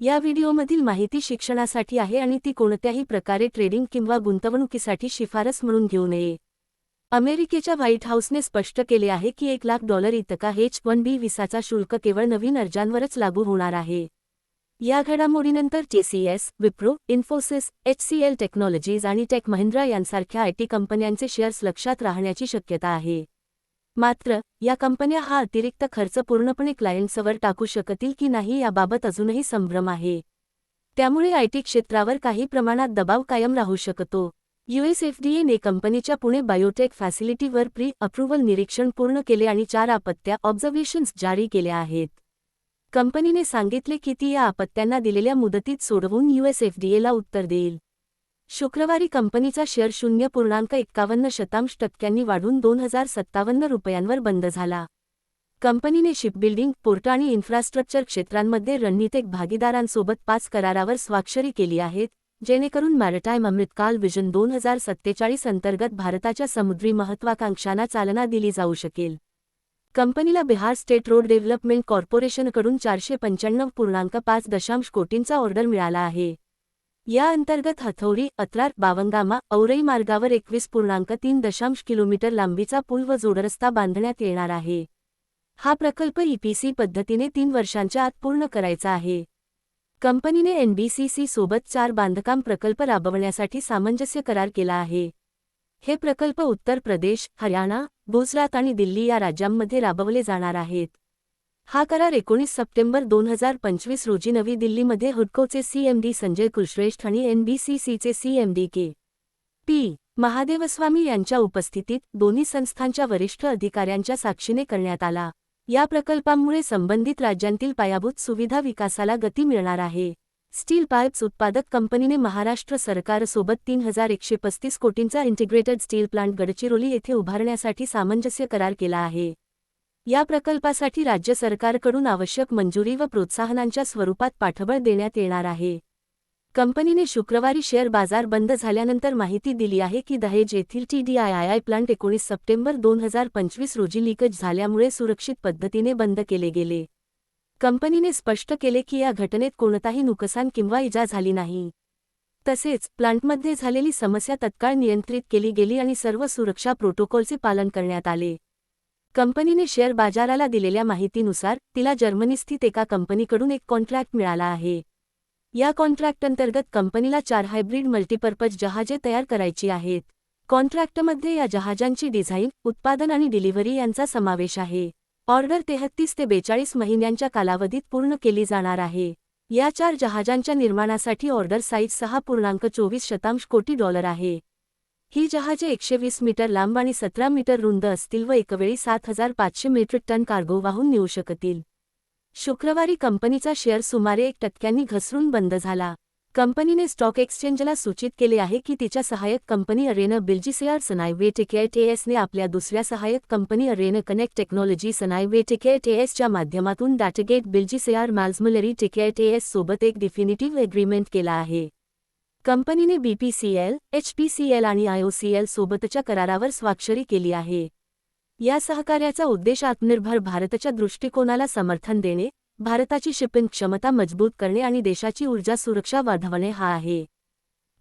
या व्हिडिओमधील माहिती शिक्षणासाठी आहे आणि ती कोणत्याही प्रकारे ट्रेडिंग किंवा गुंतवणुकीसाठी शिफारस म्हणून घेऊ नये. अमेरिकेच्या व्हाईट हाऊसने स्पष्ट केले आहे की एक लाख डॉलर इतका एच वन बी विसाचा शुल्क केवळ नवीन अर्जांवरच लागू होणार आहे. या घडामोडीनंतर TCS Wipro Infosys HCL technologies आणि टेक महिंद्रा यांसारख्या आयटी कंपन्यांचे शेअर्स लक्षात राहण्याची शक्यता आहे. मात्र या कंपन्या हा अतिरिक्त खर्च पूर्णपणे क्लायंट्सवर टाकू शकतील की नाही याबाबत अजूनही संभ्रम आहे. त्यामुळे आयटी क्षेत्रावर काही प्रमाणात दबाव कायम राहू शकतो. युएस एफडीएने कंपनीच्या पुणे बायोटेक फॅसिलिटीवर प्री अप्रूव्हल निरीक्षण पूर्ण केले आणि चार आपत्त्या ऑब्झर्वेशन्स जारी केल्या आहेत. कंपनीने सांगितले की ती या आपत्त्यांना दिलेल्या मुदतीत सोडवून युएस ला उत्तर देईल. शुक्रवारी कंपनीचा शेअर शून्य पूर्णांक एक्कावन्न शतांश टक्क्यांनी वाढून दोन हजार सत्तावन्न रुपयांवर बंद झाला. कंपनीने शिपबिल्डिंग पोर्ट आणि इन्फ्रास्ट्रक्चर क्षेत्रांमध्ये रणनीतिक भागीदारांसोबत पाच करारावर स्वाक्षरी केली आहेत जेणेकरून मॅरिटाईम अमृतकाल विजन दोन हजार सत्तेचाळीस अंतर्गत भारताच्या समुद्री महत्वाकांक्षांना चालना दिली जाऊ शकेल. कंपनीला बिहार स्टेट रोड डेव्हलपमेंट कॉर्पोरेशनकडून चारशे पंच्याण्णव पूर्णांक पाच दशांश कोटींचा ऑर्डर मिळाला आहे. या अंतर्गत हथौडी अत्रार बावंगामा औरई मार्गावर एकवीस पूर्णांक तीन दशांश किलोमीटर लांबीचा पूल व जोडरस्ता बांधण्यात येणार आहे. हा प्रकल्प ईपीसी पद्धतीने तीन वर्षांच्या आत पूर्ण करायचा आहे. कंपनीने एनबीसीसी सोबत चार बांधकाम प्रकल्प राबवण्यासाठी सामंजस्य करार केला आहे. हे प्रकल्प उत्तर प्रदेश हरियाणा गुजरात आणि दिल्ली या राज्यांमध्ये राबवले जाणार आहेत. हा करार एकोणीस सप्टेंबर दोन हजार पंचवीस रोजी नवी दिल्लीमध्ये हुडकोचे सीएमडी संजय कुलश्रेष्ठ आणि एनबीसीसीचे सीएमडी के पी महादेवस्वामी यांच्या उपस्थितीत दोन्ही संस्थांच्या वरिष्ठ अधिकाऱ्यांच्या साक्षीने करण्यात आला. या प्रकल्पांमुळे संबंधित राज्यांतील पायाभूत सुविधा विकासाला गती मिळणार आहे. स्टील पाईप्स उत्पादक कंपनीने महाराष्ट्र सरकारसोबत तीन हजार एकशे पस्तीस कोटींचा इंटिग्रेटेड स्टील प्लांट गडचिरोली येथे उभारण्यासाठी सामंजस्य करार केला आहे. या प्रकल्पासाठी राज्य सरकारकडून आवश्यक मंजुरी व प्रोत्साहनांच्या स्वरूपात पाठबळ देण्यात येणार आहे. कंपनीने शुक्रवारी शेअर बाजार बंद झाल्यानंतर माहिती दिली आहे की दहेज येथील T D I I I plant एकोणीस सप्टेंबर दोन हजार पंचवीस रोजी लिकेज झाल्यामुळे सुरक्षित पद्धतीने बंद केले गेले. कंपनीने स्पष्ट केले की या घटनेत कोणताही नुकसान किंवा इजा झाली नाही. तसेच प्लांटमध्ये झालेली समस्या तत्काळ नियंत्रित केली गेली आणि सर्व सुरक्षा प्रोटोकॉलचे पालन करण्यात आले. कंपनीने शेअर बाजाराला दिलेल्या माहितीनुसार तिला जर्मनीस्थित एका कंपनीकडून एक कॉन्ट्रॅक्ट मिळाला आहे. या कॉन्ट्रॅक्ट अंतर्गत कंपनीला चार हायब्रिड मल्टीपर्पज जहाजे तयार करायची आहेत. कॉन्ट्रॅक्टमध्ये या जहाजांची डिझाईन उत्पादन आणि डिलिव्हरी यांचा समावेश आहे. ऑर्डर तेहत्तीस ते बेचाळीस महिन्यांच्या कालावधीत पूर्ण केली जाणार आहे. या चार जहाजांच्या निर्माणासाठी ऑर्डर साईज सहा पूर्णांक चोवीस शतांश कोटी डॉलर आहे. ही जहाजे एकशे वीस मीटर लांब आणि सतरा मीटर रुंद असतील व एकवेळी सात हजार पाचशे मेट्रिक टन कार्गो वाहून नेऊ शकतील. शुक्रवारी कंपनीचा शेअर सुमारे एक टक्क्यांनी घसरून बंद झाला. कंपनीने स्टॉक एक्सचेंजला सूचित केले आहे की तिच्या सहाय्यक कंपनी अरेन बिल्जीसेआर सनायवे आपल्या दुसऱ्या सहाय्यक कंपनी अरेन कनेक्ट टेक्नॉलॉजी सनायवे माध्यमातून डाटगेट बिल्जीसेआर मॅल्झमुलरी टिकेट सोबत एक डिफिनिटिव्ह एग्रीमेंट केला आहे. कंपनीने बीपीसीएल एचपीसीएल आणि आयओसीएल सोबतच्या करारावर स्वाक्षरी केली आहे. या सहकार्याचा उद्देश आत्मनिर्भर भारताच्या दृष्टिकोनाला समर्थन देणे भारताची शिपिंग क्षमता मजबूत करणे आणि देशाची ऊर्जा सुरक्षा वाढवणे हा आहे.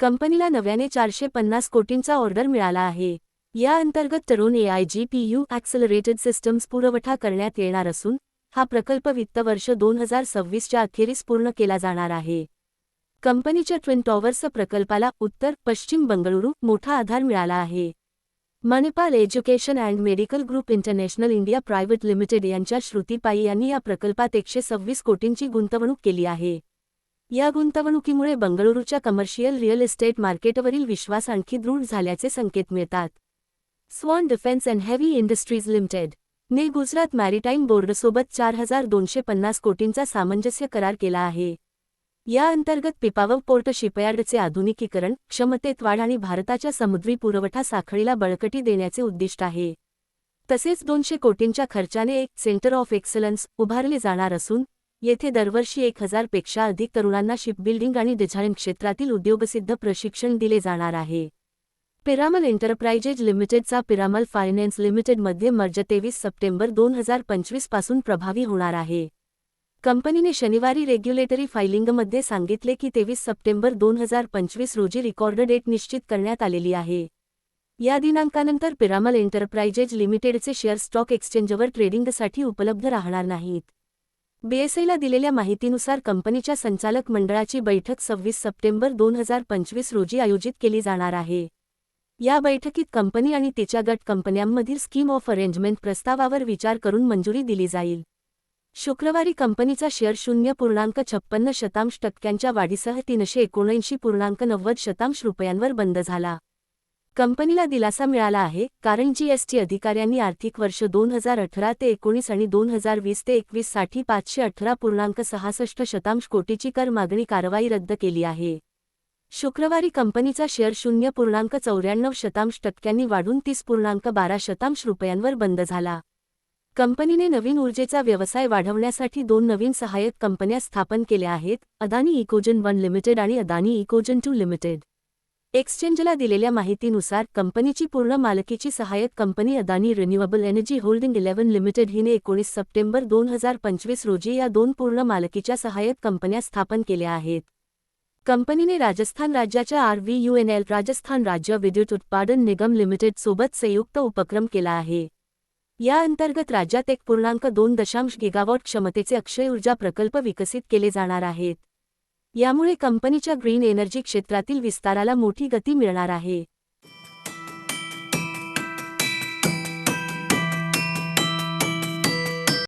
कंपनीला नव्याने चारशे पन्नास कोटींचा ऑर्डर मिळाला आहे. या अंतर्गत तरुण एआयजीपीयू ॲक्सलरेटेड सिस्टम्स पुरवठा करण्यात येणार असून हा प्रकल्प वित्त वर्ष दोन हजार सव्वीसच्या अखेरीस पूर्ण केला जाणार आहे. कंपनीच्या ट्विन टॉवर्स प्रकल्पाला उत्तर पश्चिम बंगळुरू मोठा आधार मिळाला आहे. Manipal education and medical group international India private limited यांच्या श्रुतीपाई यांनी या प्रकल्पात एकशे सव्वीस कोटींची गुंतवणूक केली आहे. या गुंतवणुकीमुळे बंगळुरूच्या कमर्शियल रिअल इस्टेट मार्केटवरील विश्वास आणखी दृढ झाल्याचे संकेत मिळतात. Swan defence and heavy industries limited ने गुजरात मॅरिटाईम बोर्डसोबत चार हजार दोनशे पन्नास कोटींचा सामंजस्य करार केला आहे. या अंतर्गत पिपावव पोर्ट शिपयार्डचे आधुनिकीकरण क्षमतेत वाढ आणि भारताच्या समुद्री पुरवठा साखळीला बळकटी देण्याचे उद्दिष्ट आहे. तसेच दोनशे कोटींच्या खर्चाने एक सेंटर ऑफ एक्सलन्स उभारले जाणार असून येथे दरवर्षी एक हजारपेक्षा अधिक तरुणांना शिपबिल्डिंग आणि डिझाईन क्षेत्रातील उद्योगसिद्ध प्रशिक्षण दिले जाणार आहे. पिरामल एंटरप्राइजेज लिमिटेडचा पिरामल फायनान्स लिमिटेडमध्ये मर्ज तेवीस सप्टेंबर दोन हजार पंचवीसपासून प्रभावी होणार आहे. कंपनीने शनिवारी रेग्युलेटरी फायलिंगमध्ये सांगितले की तेवीस सप्टेंबर दोन हजार पंचवीस रोजी रिकॉर्ड डेट निश्चित करण्यात आलेली आहे. या दिनांकानंतर पिरामल एंटरप्राइजेज लिमिटेडचे शेअर स्टॉक एक्सचेंजवर ट्रेडिंगसाठी उपलब्ध राहणार नाहीत. बीएसआयला दिलेल्या माहितीनुसार कंपनीच्या संचालक मंडळाची बैठक सव्वीस सप्टेंबर दोन हजार पंचवीस रोजी आयोजित केली जाणार आहे. या बैठकीत कंपनी आणि तिच्या गट कंपन्यांमधील स्कीम ऑफ अरेंजमेंट प्रस्तावावर विचार करून मंजुरी दिली जाईल. शुक्रवारी कंपनीचा शेअर शून्य पूर्णांक छप्पन्न शतांश टक्क्यांच्या वाढीसह तीनशे एकोणऐंशी पूर्णांक नव्वद शतांश रुपयांवर बंद झाला. कंपनीला दिलासा मिळाला आहे कारण जीएसटी अधिकाऱ्यांनी आर्थिक वर्ष दोन हजार अठरा ते एकोणीस आणि दोन हजार वीस ते एकवीससाठी पाचशे अठरा पूर्णांक सहासष्ट शतांश कोटीची कर मागणी कारवाई रद्द केली आहे. शुक्रवारी कंपनीचा शेअर शून्य पूर्णांक चौऱ्याण्णव शतांश टक्क्यांनी वाढून तीस पूर्णांक बारा शतांश रुपयांवर बंद झाला. कंपनीने नवीन ऊर्जेचा व्यवसाय वाढवण्यासाठी दोन नवीन सहाय्यक कंपन्या स्थापन केल्या आहेत अदानी इकोजन वन लिमिटेड आणि अदानी इकोजन टू लिमिटेड. एक्सचेंजला दिलेल्या माहितीनुसार कंपनीची पूर्ण मालकीची सहाय्यक company Adani renewable energy holding eleven limited हिने एकोणीस सप्टेंबर दोन हजार पंचवीस रोजी या दोन पूर्ण मालकीच्या सहाय्यक कंपन्या स्थापन केल्या आहेत. कंपनीने राजस्थान राज्याच्या R V U N L Rajasthan राज्य विद्युत उत्पादन निगम लिमिटेड सोबत संयुक्त उपक्रम केला आहे. या अंतर्गत राज्यात एक पूर्णांक दोन दशांश गिगावॉट क्षमतेचे अक्षय ऊर्जा प्रकल्प विकसित केले जाणार आहेत. यामुळे कंपनीच्या ग्रीन एनर्जी क्षेत्रातील विस्ताराला मोठी गती मिळणार आहे.